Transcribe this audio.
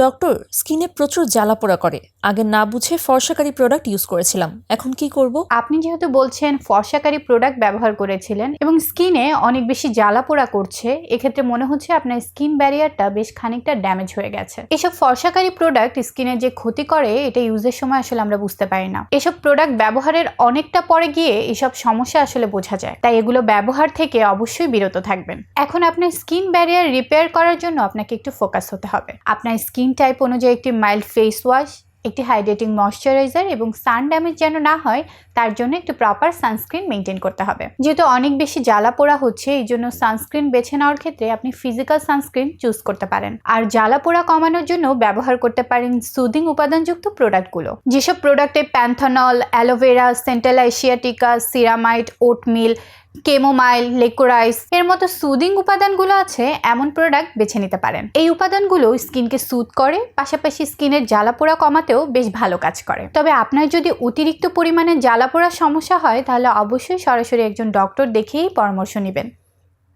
Doctor, স্কিনে প্রচুর জ্বালা পোড়া করে। আগে না বুঝে ফর্সাকারী প্রোডাক্ট ইউজ করেছিলাম। এখন কি করব? আপনি যেহেতু বলছেন ফর্সাকারী প্রোডাক্ট ব্যবহার করেছিলেন এবং স্কিনে অনেক বেশি জ্বালা পোড়া করছে, এক্ষেত্রে মনে হচ্ছে আপনার স্কিন ব্যারিয়ারটা বেশ খানিকটা ড্যামেজ হয়ে গেছে। এসব ফর্সাকারী প্রোডাক্ট স্কিনে যে ক্ষতি করে, এটা ইউজের সময় আসলে আমরা বুঝতে পারি না। এসব প্রোডাক্ট ব্যবহারের অনেকটা পরে গিয়ে এসব সমস্যা আসলে বোঝা যায়। তাই এগুলো ব্যবহার থেকে অবশ্যই বিরত থাকবেন। এখন আপনার স্কিন ব্যারিয়ার রিপেয়ার করার জন্য আপনাকে একটু ফোকাস হতে হবে। আপনার স্কিন টাইপ অনুযায়ী একটি মাইল্ড ফেস ওয়াশ একটি হাইড্রেটিং ময়শ্চারাইজার এবং সান ড্যামেজ যেন না হয়, তার জন্য একটু প্রপার সানস্ক্রিন মেনটেন করতে হবে। যেহেতু অনেক বেশি জ্বালা পোড়া হচ্ছে, এই জন্য সানস্ক্রিন বেছে নেওয়ার ক্ষেত্রে আপনি ফিজিক্যাল সানস্ক্রিন চুজ করতে পারেন। আর জ্বালা পোড়া কমানোর জন্য ব্যবহার করতে পারেন সুদিং উপাদানযুক্ত প্রোডাক্টগুলো যেসব প্রোডাক্টে panthenol aloe vera centella asiatica ceramide oatmeal chamomile, liquorice, এর মতো সুদিং উপাদানগুলো আছে, এমন প্রোডাক্ট বেছে নিতে পারেন। এই উপাদানগুলো স্কিনকে সুদ করে, পাশাপাশি স্কিনের জ্বালা পোড়া কমাতেও বেশ ভালো কাজ করে। তবে আপনার যদি অতিরিক্ত পরিমাণে জ্বালা পোড়ার সমস্যা হয়, তাহলে অবশ্যই সরাসরি একজন ডক্টর দেখেই পরামর্শ নেবেন।